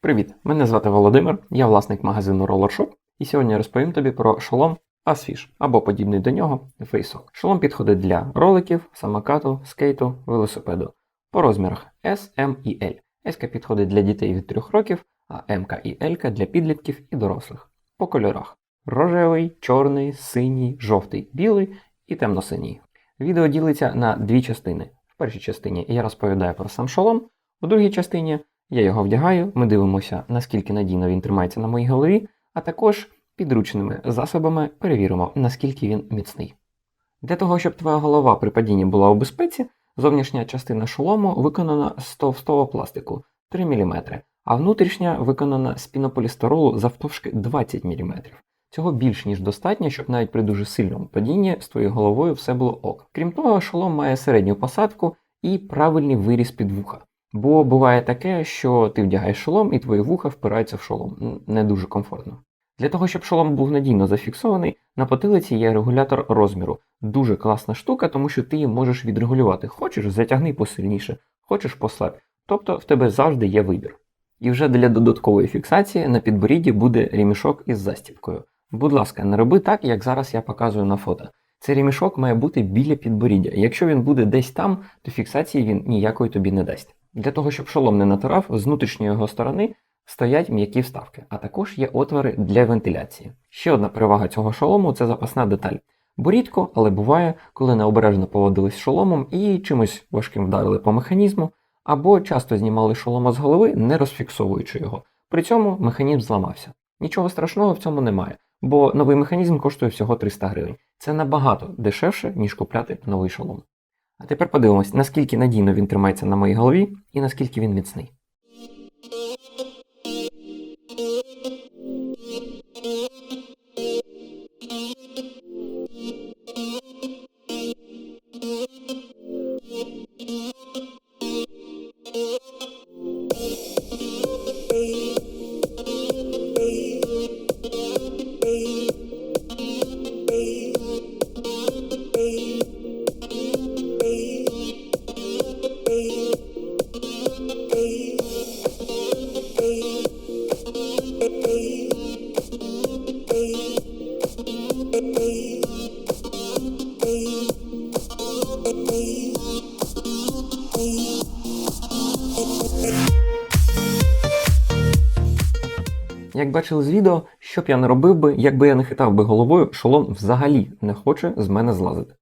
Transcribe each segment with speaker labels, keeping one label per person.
Speaker 1: Привіт! Мене звати Володимир, я власник магазину Roller Shop, і сьогодні розповім тобі про шолом Asfish або подібний до нього Faceok. Шолом підходить для роликів, самокату, скейту, велосипеду по розмірах S, M і L. S підходить для дітей від 3 років, а М і L для підлітків і дорослих. По кольорах: рожевий, чорний, синій, жовтий, білий і темно-синій. Відео ділиться на дві частини. В першій частині я розповідаю про сам шолом, у другій частині я його вдягаю, ми дивимося, наскільки надійно він тримається на моїй голові, а також підручними засобами перевіримо, наскільки він міцний. Для того, щоб твоя голова при падінні була у безпеці, зовнішня частина шолому виконана з товстого пластику 3 мм, а внутрішня виконана з пінополістиролу завтовшки 20 мм. Цього більш ніж достатньо, щоб навіть при дуже сильному падінні з твоєю головою все було ок. Крім того, шолом має середню посадку і правильний виріз під вуха. Бо буває таке, що ти вдягаєш шолом і твої вуха впираються в шолом. Не дуже комфортно. Для того, щоб шолом був надійно зафіксований, на потилиці є регулятор розміру. Дуже класна штука, тому що ти її можеш відрегулювати. Хочеш затягни посильніше, хочеш послаб. Тобто в тебе завжди є вибір. І вже для додаткової фіксації на підборідді буде ремішок із застібкою. Будь ласка, не роби так, як зараз я показую на фото. Цей ремішок має бути біля підборіддя. Якщо він буде десь там, то фіксації він ніякої тобі не дасть. Для того, щоб шолом не натирав, з внутрішньої його сторони стоять м'які вставки, а також є отвори для вентиляції. Ще одна перевага цього шолому це запасна деталь. Бо рідко, але буває, коли необережно поводились шоломом і чимось важким вдарили по механізму, або часто знімали шолома з голови, не розфіксовуючи його. При цьому механізм зламався. Нічого страшного в цьому немає, бо новий механізм коштує всього 300 гривень. Це набагато дешевше, ніж купляти новий шолом. А тепер подивимось, наскільки надійно він тримається на моїй голові і наскільки він міцний. Як бачили з відео, що б я не робив би, якби я не хитав би головою, шолом взагалі не хоче з мене злазити.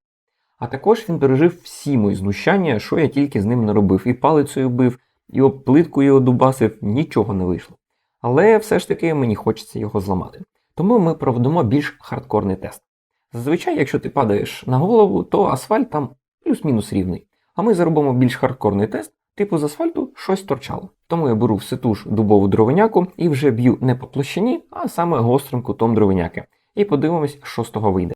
Speaker 1: А також він пережив всі мої знущання, що я тільки з ним не робив, і палицею бив, і об плитку його дубасив, нічого не вийшло. Але все ж таки мені хочеться його зламати. Тому ми проведемо більш хардкорний тест. Зазвичай, якщо ти падаєш на голову, то асфальт там плюс-мінус рівний. А ми зробимо більш хардкорний тест, типу з асфальту щось торчало. Тому я беру все ту дубову дровиняку і вже б'ю не по площині, а саме гострим кутом дровиняки. І подивимось, що з того вийде.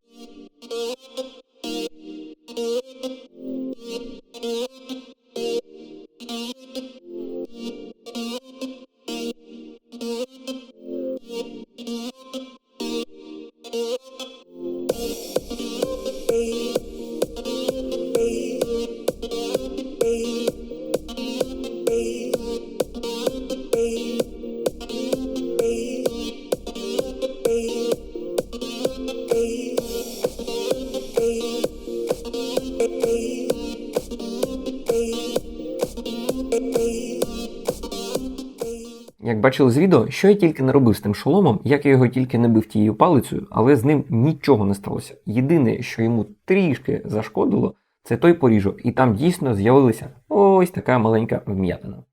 Speaker 1: Як бачили з відео, що я тільки не робив з тим шоломом, як я його тільки не бив тією палицею, але з ним нічого не сталося. Єдине, що йому трішки зашкодило, це той поріжок, і там дійсно з'явилася ось така маленька вм'ятина.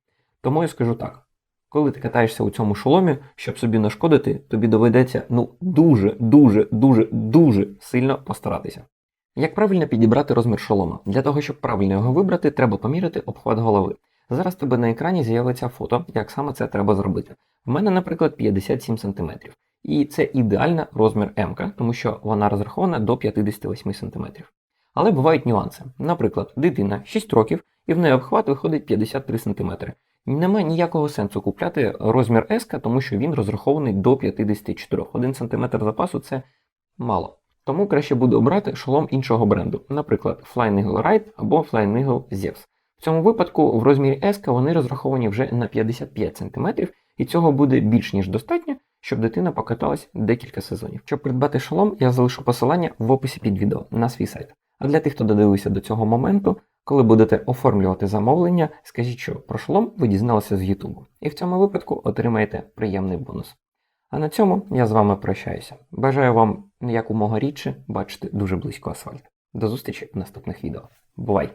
Speaker 1: Тому я скажу так: коли ти катаєшся у цьому шоломі, щоб собі нашкодити, тобі доведеться ну дуже, дуже, дуже, дуже сильно постаратися. Як правильно підібрати розмір шолома? Для того, щоб правильно його вибрати, треба поміряти обхват голови. Зараз тебе на екрані з'явиться фото, як саме це треба зробити. В мене, наприклад, 57 см. І це ідеальна розмір М, тому що вона розрахована до 58 см. Але бувають нюанси. Наприклад, дитина 6 років і в неї обхват виходить 53 см. Немає ніякого сенсу купляти розмір S, тому що він розрахований до 54. 1 см запасу це мало. Тому краще буде обрати шолом іншого бренду, наприклад, Flying Eagle Ride або Flying Eagle Zeus. В цьому випадку в розмірі S вони розраховані вже на 55 см, І цього буде більш ніж достатньо, щоб дитина покаталась декілька сезонів. Щоб придбати шолом, я залишу посилання в описі під відео на свій сайт. А для тих, хто додивився до цього моменту, коли будете оформлювати замовлення, скажіть, що про шолом ви дізналися з Ютубу. І в цьому випадку отримаєте приємний бонус. А на цьому я з вами прощаюся. Бажаю вам якомога рідше бачити дуже близько асфальт. До зустрічі в наступних відео. Бувай!